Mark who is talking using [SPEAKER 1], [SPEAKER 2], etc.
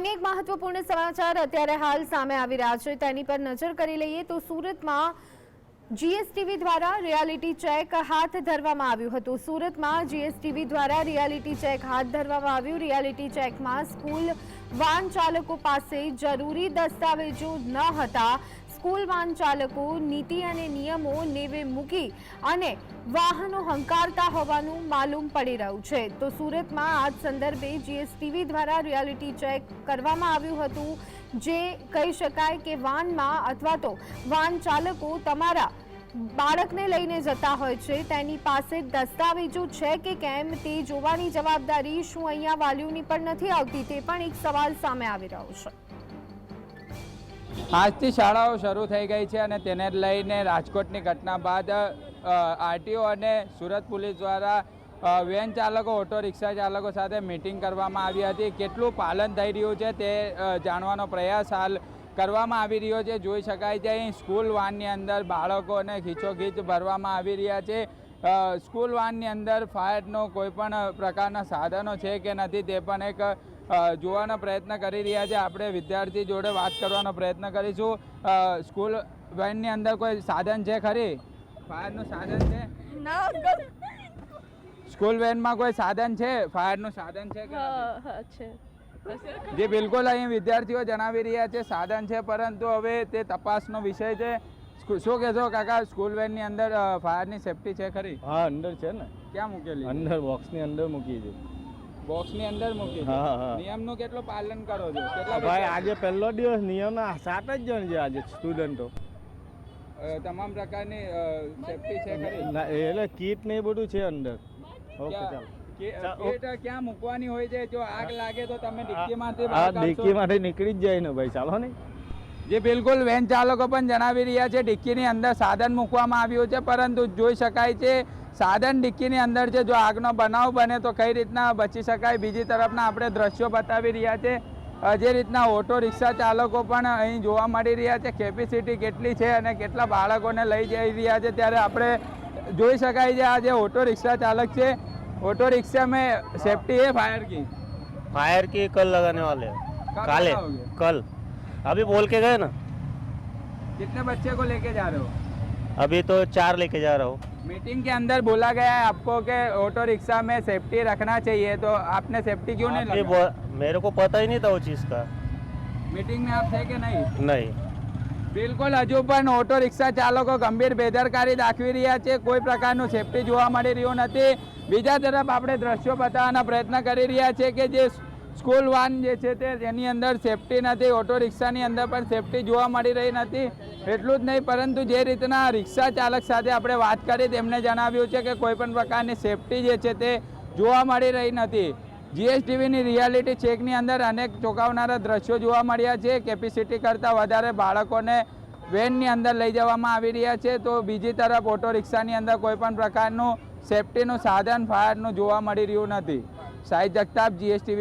[SPEAKER 1] અનેક મહત્વપૂર્ણ સમાચાર અત્યારે હાલ સામે આવી રહ્યા છે. તેની પર નજર કરી લઈએ તો સુરતમાં જીએસટીવી દ્વારા રિયાલિટી ચેક હાથ ધરવામાં આવ્યું હતું. સુરતમાં જીએસટીવી દ્વારા રિયાલિટી ચેક હાથ ધરવામાં આવ્યું. રિયાલિટી ચેકમાં સ્કૂલ વાહન ચાલકો પાસે જરૂરી દસ્તાવેજો ન હતા. સ્કૂલ વાહન ચાલકો નીતિ અને નિયમો નેવે મૂકી અને વાહનો હંકારતા હોવાનું માલુમ પડી રહ્યું છે. તો સુરતમાં આ સંદર્ભે જીએસટીવી દ્વારા રિયાલિટી ચેક કરવામાં આવ્યું હતું. જે કહી શકાય કે વાહનમાં અથવા તો વાહન ચાલકો તમારા બાળકને લઈને જતા હોય છે. તેની પાસે દસ્તાવેજો છે કે કેમ તે જોવાની જવાબદારી શું અહીંયા વાલીઓની પણ નથી આવતી તે પણ એક સવાલ સામે આવી રહ્યો છે.
[SPEAKER 2] આજથી શાળાઓ શરૂ થઈ ગઈ છે અને તેને લઈને રાજકોટની ઘટના બાદ આરટીઓ અને સુરત પોલીસ દ્વારા વેન ચાલકો, ઓટો રિક્ષા ચાલકો સાથે મિટિંગ કરવામાં આવી હતી. કેટલું પાલન થઈ રહ્યું છે તે જાણવાનો પ્રયાસ હાલ કરવામાં આવી રહ્યો છે. જોઈ શકાય છે અહીં સ્કૂલ વાનની અંદર બાળકોને ખીચોખીચ ભરવામાં આવી રહ્યા છે. સ્કૂલ વાનની અંદર ફાયરનો કોઈ પણ પ્રકારના સાધનો છે કે નથી તે પણ એક જોવાનો પ્રયત્ન કરી રહ્યા છે. આપણે વિદ્યાર્થી જોડે વાત કરવાનો પ્રયત્ન કરીશું. સ્કૂલ વેનની અંદર કોઈ સાધન છે ખરી? ફાયરનું સાધન છે? સ્કૂલ વેનમાં કોઈ સાધન છે? ફાયરનું સાધન છે કે જે બિલકુલ અહીં વિદ્યાર્થીઓ જણાવી રહ્યા છે સાધન છે પરંતુ હવે તે તપાસનો વિષય છે. સ્કૂ- કે છો કાકા સ્કૂલ વેનની અંદર ફાયરની સેફટી છે ખરી?
[SPEAKER 3] હા અંદર છે ને.
[SPEAKER 2] ક્યાં મૂકેલી?
[SPEAKER 3] અંદર બોક્સની અંદર મૂકી છે.
[SPEAKER 2] બોક્સની અંદર મૂકી છે?
[SPEAKER 3] હા, હા.
[SPEAKER 2] નિયમનું કેટલું પાલન કરો છો? કેટલા
[SPEAKER 3] ભાઈ આજે પહેલો દિવસ નિયમના સાત જ જણ છે આજે સ્ટુડન્ટો
[SPEAKER 2] તમામ પ્રકારની સેફટી છે ખરી?
[SPEAKER 3] એટલે કીટ ને એ બધું છે અંદર. ઓકે ચાલો.
[SPEAKER 2] ક્યાં મૂકવાની હોય છે? જો આગ લાગે તો તમે ડિક્કી
[SPEAKER 3] માંથી. નીકળી જ જાય ને ભાઈ ચાલો ને.
[SPEAKER 2] જે બિલકુલ વેન ચાલકો પણ જણાવી રહ્યા છે ડિક્કીની અંદર સાધન મૂકવામાં આવ્યું છે પરંતુ જોઈ શકાય છે સાધન ડિક્કીની અંદર છે જો આગનો બનાવ બને તો કઈ રીતના બચી શકાય? બીજી તરફના આપણે દ્રશ્યો બતાવી રહ્યા છે જે રીતના ઓટો રિક્ષા ચાલકો પણ અહીં જોવા મળી રહ્યા છે કેપેસિટી કેટલી છે અને કેટલા બાળકોને લઈ જઈ રહ્યા છે ત્યારે આપણે જોઈ શકાય છે આ જે ઓટો રિક્ષા ચાલક છે ઓટો રિક્ષા મેં સેફ્ટી હે ફાયર કી
[SPEAKER 4] फायर की कल लगाने वाले हैं काले अभी बोल के गए ना
[SPEAKER 2] कितने बच्चे को लेके जा रहे हो
[SPEAKER 4] अभी तो चार लेके जा रहा हूँ
[SPEAKER 2] मीटिंग के अंदर बोला गया है आपको कि ऑटो रिक्शा में सेफ्टी रखना चाहिए तो आपने सेफ्टी क्यों नहीं
[SPEAKER 4] आपने
[SPEAKER 2] लगा
[SPEAKER 4] बो- मेरे को पता ही नहीं था वो चीज़ का
[SPEAKER 2] मीटिंग में आप थे कि नहीं
[SPEAKER 4] नहीं
[SPEAKER 2] બિલકુલ હજુ પણ ઓટો રિક્ષા ચાલકો ગંભીર બેદરકારી દાખવી રહ્યા છે કોઈ પ્રકારનું સેફટી જોવા મળી રહ્યું નથી બીજા તરફ આપણે દ્રશ્યો બતાવવાના પ્રયત્ન કરી રહ્યા છે કે જે સ્કૂલ વાન જે છે તે એની અંદર સેફટી નથી ઓટો રિક્ષાની અંદર પણ સેફટી જોવા મળી રહી નથી. એટલું જ નહીં, પરંતુ જે રીતના રિક્ષા ચાલક સાથે આપણે વાત કરી તેમણે જણાવ્યું છે કે કોઈ પણ પ્રકારની સેફટી જે છે તે જોવા મળી રહી નથી. જીએસટીવીની રિયાલિટી ચેકની અંદર અનેક ચોંકાવનારા દ્રશ્યો જોવા મળ્યા છે. કેપેસિટી કરતાં વધારે બાળકોને વેનની અંદર લઈ જવામાં આવી રહ્યા છે. તો બીજી તરફ ઓટો રિક્ષાની અંદર કોઈ પણ પ્રકારનું સેફટીનું સાધન ફાયરનું જોવા મળી રહ્યું નથી. સાહિદ જગતાપ જીએસટીવી